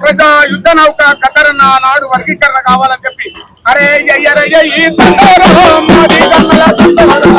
ప్రజా యుద్ధ నౌక కతరన్న నాడు వర్గీకరణ కావాలని చెప్పి అరే ఎయ్యరయ్య ఈ తండోరా మాది గమ్మల తండోరా.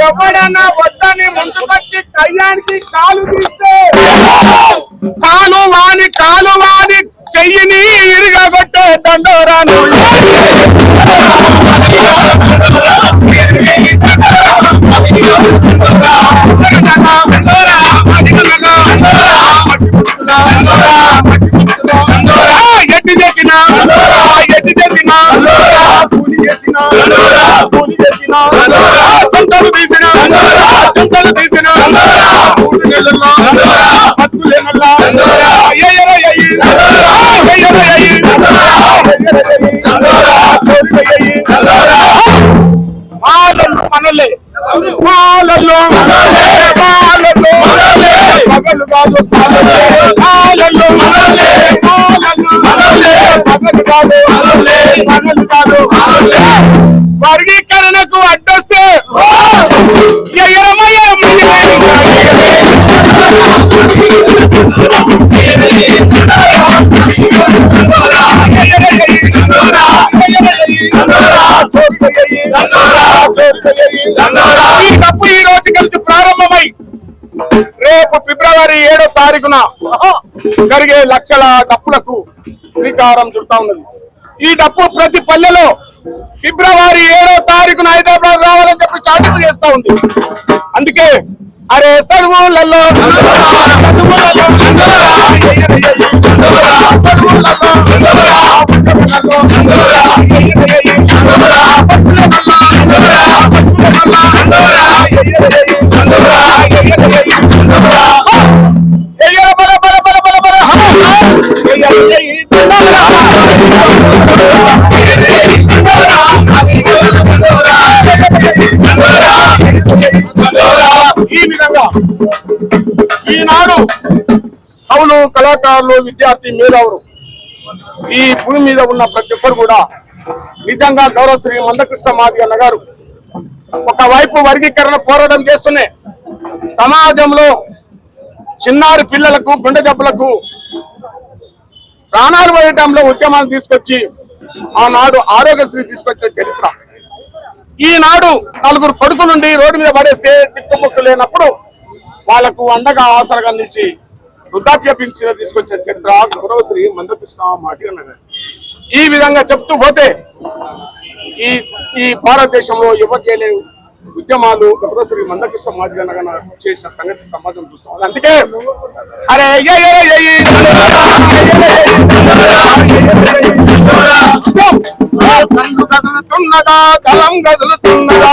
ఎవడన్నా వద్దని ముందుకొచ్చి కయ్యానికి కాలు తీస్తే కాలు వాని కాలు వాని చెయ్యిని ఇరుగగొట్టే. దండోరాను ఎట్టి చేసిన ఎట్టి చేసిన కూలి చేసిన కూలి చేసిన సంతలు తీసిన సంతలు తీసిన మూడు నెలల్లో మాలలు మనలే మాలల్లో మాలల్లో పగలు కాదు పగలు కాదు కాదు వర్గీకరణకు అడ్డొస్తే తారీఖున జరిగే లక్షల డప్పులకు శ్రీకారం చుడతా ఉన్నది. ఈ డప్పు ప్రతి పల్లెలో ఫిబ్రవరి ఏడో తారీఖున హైదరాబాద్ రావాలని చెప్పి చాటింపు చేస్తా ఉంది. అందుకే అరే చదువులలో చదువులలో ఈనాడు కవులు కళాకారులు విద్యార్థి మేధావులు ఈ భూమి మీద ఉన్న ప్రతి ఒక్కరు కూడా నిజంగా గౌరవ శ్రీ మందకృష్ణ మాది అన్న గారు ఒకవైపు వర్గీకరణ పోరాటం చేస్తూనే సమాజంలో చిన్నారి పిల్లలకు గుండె జబ్బులకు ప్రాణాలు వేయటంలో ఉద్యమాలు తీసుకొచ్చి ఆనాడు ఆరోగ్యశ్రీ తీసుకొచ్చే చరిత్ర. ఈనాడు నలుగురు కొడుకు నుండి రోడ్డు మీద పడేస్తే దిక్కుముక్కు లేనప్పుడు వాళ్ళకు అండగా ఆసరగా నిలిచి వృద్ధాప్య పింఛన తీసుకొచ్చే చరిత్ర గౌరవశ్రీ మందకృష్ణ మాదిగన్న గారు ఈ విధంగా చెప్తూ పోతే ఈ ఈ భారతదేశంలో ఎవరు ఉద్యమాలు గౌరవశ్రీ మందకృష్ణ మాదిగన్న గారు చేసిన సంగతి సమాజం చూస్తాం అందుకే అరే ఏ కదులుతున్నదా దళం కదులుతున్నదా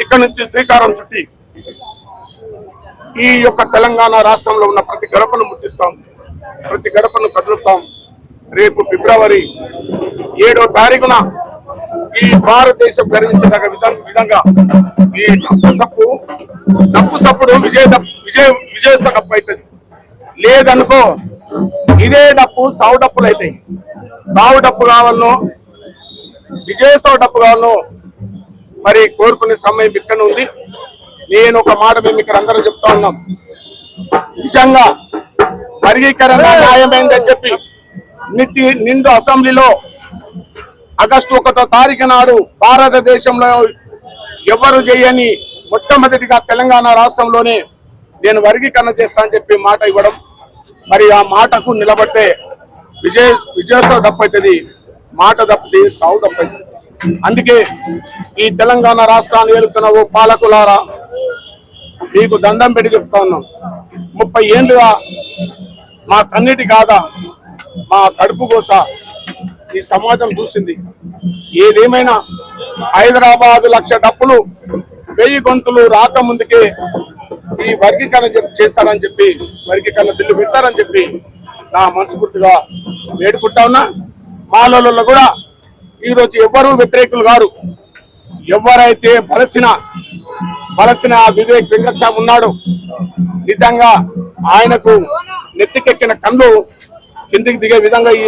ఊరు నుంచి శ్రీకారం చుట్టి ఈ యొక్క తెలంగాణ రాష్ట్రంలో ఉన్న ప్రతి గడపను ముట్టిస్తాం ప్రతి గడపను కదులుతాం. రేపు ఫిబ్రవరి ఏడో తారీఖున ఈ భారతదేశం గర్వించదగ విధంగా ఈ డప్పు సప్పు డప్పు సప్పుడు విజయ డప్పు విజయ విజయస్త డప్పు అవుతుంది లేదనుకో ఇదే డప్పు సావు డప్పులు అవుతాయి సావు డప్పు కావాలను విజయస్త డప్పు కావాలను మరి కోరుకునే సమయం ఇక్కడ ఉంది. నేను ఒక మాట మేము ఇక్కడ అందరం చెప్తా ఉన్నాం. నిజంగా వర్గీకరణ న్యాయమైందని చెప్పి నిట్టి నిండు అసెంబ్లీలో ఆగస్టు ఒకటో తారీఖు నాడు భారతదేశంలో ఎవరు చేయని మొట్టమొదటిగా తెలంగాణ రాష్ట్రంలోనే నేను వర్గీకరణ చేస్తా అని చెప్పి మాట ఇవ్వడం. మరి ఆ మాటకు నిలబడితే విజయ విజయస్తో తప్పైతుంది మాట తప్పితే సావు తప్పైతుంది అందుకే ఈ తెలంగాణ రాష్ట్రాన్ని ఏలుతున్న ఓ పాలకులారా మీకు దండం పెట్టి చెప్తా ఉన్నాం. ముప్పై ఏళ్ళుగా మా కన్నిటి కాదా మా కడుపు కోస ఈ సమాజం చూసింది. ఏదేమైనా హైదరాబాద్ లక్ష డబ్బులు వెయ్యి గొంతులు రాకముందుకే ఈ వర్గీకరణ చెప్- చేస్తారని చెప్పి వర్గీకరణ బిల్లు పెడతారని చెప్పి నా మనస్ఫూర్తిగా వేడుకుంటా ఉన్నా. మాలలో కూడా ఈరోజు ఎవ్వరూ వ్యతిరేకులు గారు ఎవరైతే బలసిన బలసిన వివేక్ వెంకటస్వామి ఉన్నాడు నిజంగా ఆయనకు నెత్తికెక్కిన కళ్ళు కిందికి దిగే విధంగా ఈ